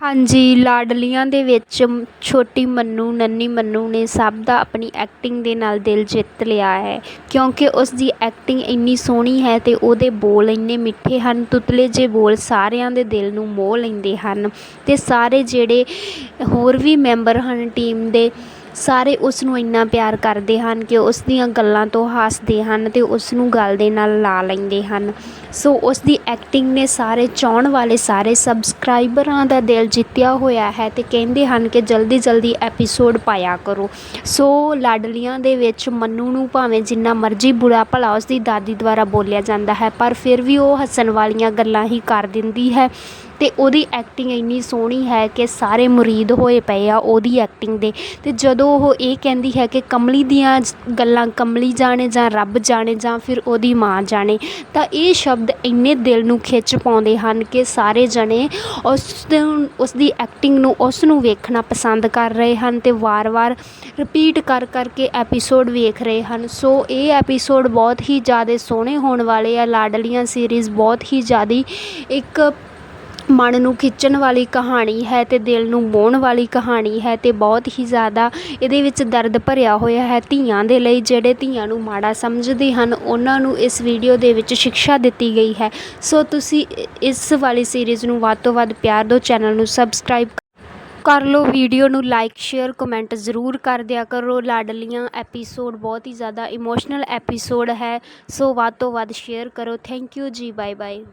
ਹਾਂਜੀ, ਲਾਡਲੀਆਂ ਦੇ ਵਿੱਚ ਛੋਟੀ ਮੰਨੂ, ਨੰਨੀ ਮੰਨੂ ਨੇ ਸਭ ਦਾ ਆਪਣੀ ਐਕਟਿੰਗ ਦੇ ਨਾਲ ਦਿਲ ਜਿੱਤ ਲਿਆ ਹੈ। ਕਿਉਂਕਿ ਉਸ ਦੀ ਐਕਟਿੰਗ ਇੰਨੀ ਸੋਹਣੀ ਹੈ ਅਤੇ ਉਹਦੇ ਬੋਲ ਇੰਨੇ ਮਿੱਠੇ ਹਨ, ਤੁਤਲੇ ਜਿਹੇ ਬੋਲ ਸਾਰਿਆਂ ਦੇ ਦਿਲ ਨੂੰ ਮੋਹ ਲੈਂਦੇ ਹਨ। ਅਤੇ ਸਾਰੇ ਜਿਹੜੇ ਹੋਰ ਵੀ ਮੈਂਬਰ ਹਨ ਟੀਮ ਦੇ ਸਾਰੇ ਉਸ ਨੂੰ ਇੰਨਾ ਪਿਆਰ ਕਰਦੇ ਹਨ ਕਿ ਉਸ ਦੀਆਂ ਗੱਲਾਂ ਤੋਂ ਹੱਸਦੇ ਹਨ ਅਤੇ ਉਸ ਨੂੰ ਗੱਲ ਦੇ ਨਾਲ ਲਾ ਲੈਂਦੇ ਹਨ। ਸੋ ਉਸ ਦੀ ਐਕਟਿੰਗ ਨੇ ਸਾਰੇ ਚਾਹੁਣ ਵਾਲੇ ਸਾਰੇ ਸਬਸਕ੍ਰਾਈਬਰਾਂ ਦਾ ਦਿਲ ਜਿੱਤਿਆ ਹੋਇਆ ਹੈ ਅਤੇ ਕਹਿੰਦੇ ਹਨ ਕਿ ਜਲਦੀ ਜਲਦੀ ਐਪੀਸੋਡ ਪਾਇਆ ਕਰੋ। ਸੋ ਲਾਡਲੀਆਂ ਦੇ ਵਿੱਚ ਮੰਨੂ ਨੂੰ ਭਾਵੇਂ ਜਿੰਨਾ ਮਰਜ਼ੀ ਬੁਰਾ ਭਲਾ ਉਸ ਦੀ ਦਾਦੀ ਦੁਆਰਾ ਬੋਲਿਆ ਜਾਂਦਾ ਹੈ, ਪਰ ਫਿਰ ਵੀ ਉਹ ਹੱਸਣ ਵਾਲੀਆਂ ਗੱਲਾਂ ਹੀ ਕਰ ਦਿੰਦੀ ਹੈ। ਅਤੇ ਉਹਦੀ ਐਕਟਿੰਗ ਇੰਨੀ ਸੋਹਣੀ ਹੈ ਕਿ ਸਾਰੇ ਮੁਰੀਦ ਹੋਏ ਪਏ ਆ ਉਹਦੀ ਐਕਟਿੰਗ ਦੇ। ਅਤੇ ਜਦੋਂ ਉਹ ਇਹ ਕਹਿੰਦੀ ਹੈ ਕਿ ਕਮਲੀ ਦੀਆਂ ਗੱਲਾਂ ਕਮਲੀ ਜਾਣੇ ਜਾਂ ਰੱਬ ਜਾਣੇ ਜਾਂ ਫਿਰ ਉਹਦੀ ਮਾਂ ਜਾਣੇ, ਤਾਂ ਇਹ ਸ਼ਬਦ ਇੰਨੇ ਦਿਲ ਨੂੰ ਖਿੱਚ ਪਾਉਂਦੇ ਹਨ ਕਿ ਸਾਰੇ ਜਣੇ ਉਸ ਉਸ ਦੀ ਐਕਟਿੰਗ ਨੂੰ ਉਸ ਨੂੰ ਵੇਖਣਾ ਪਸੰਦ ਕਰ ਰਹੇ ਹਨ ਅਤੇ ਵਾਰ-ਵਾਰ ਰਿਪੀਟ ਕਰ ਕਰਕੇ ਐਪੀਸੋਡ ਵੇਖ ਰਹੇ ਹਨ। ਸੋ ਇਹ ਐਪੀਸੋਡ ਬਹੁਤ ਹੀ ਜ਼ਿਆਦਾ ਸੋਹਣੇ ਹੋਣ ਵਾਲੇ ਆ। ਲਾਡਲੀਆਂ ਸੀਰੀਜ਼ ਬਹੁਤ ਹੀ ਜ਼ਿਆਦਾ ਇੱਕ ਮਨ ਨੂੰ ਖਿੱਚਣ ਵਾਲੀ ਕਹਾਣੀ ਹੈ ਅਤੇ ਦਿਲ ਨੂੰ ਮੋਹਣ ਵਾਲੀ ਕਹਾਣੀ ਹੈ ਅਤੇ ਬਹੁਤ ਹੀ ਜ਼ਿਆਦਾ ਇਹਦੇ ਵਿੱਚ ਦਰਦ ਭਰਿਆ ਹੋਇਆ ਹੈ ਧੀਆਂ ਦੇ ਲਈ ਜਿਹੜੇ ਧੀਆਂ ਨੂੰ ਮਾੜਾ ਸਮਝਦੇ ਹਨ, ਉਹਨਾਂ ਨੂੰ ਇਸ ਵੀਡੀਓ ਦੇ ਵਿੱਚ ਸ਼ਿਕਸ਼ਾ ਦਿੱਤੀ ਗਈ ਹੈ। ਸੋ ਤੁਸੀਂ ਇਸ ਵਾਲੀ ਸੀਰੀਜ਼ ਨੂੰ ਵੱਧ ਤੋਂ ਵੱਧ ਪਿਆਰ ਦਿਓ ਚੈਨਲ ਨੂੰ ਸਬਸਕ੍ਰਾਈਬ ਕਰ ਲਓ ਵੀਡੀਓ ਨੂੰ ਲਾਈਕ ਸ਼ੇਅਰ ਕਮੈਂਟ ਜ਼ਰੂਰ ਕਰ ਦਿਆ ਕਰੋ। ਲਾਡਲੀਆਂ ਐਪੀਸੋਡ ਬਹੁਤ ਹੀ ਜ਼ਿਆਦਾ ਇਮੋਸ਼ਨਲ ਐਪੀਸੋਡ ਹੈ। ਸੋ ਵੱਧ ਤੋਂ ਵੱਧ ਸ਼ੇਅਰ ਕਰੋ। ਥੈਂਕ ਯੂ ਜੀ ਬਾਏ ਬਾਏ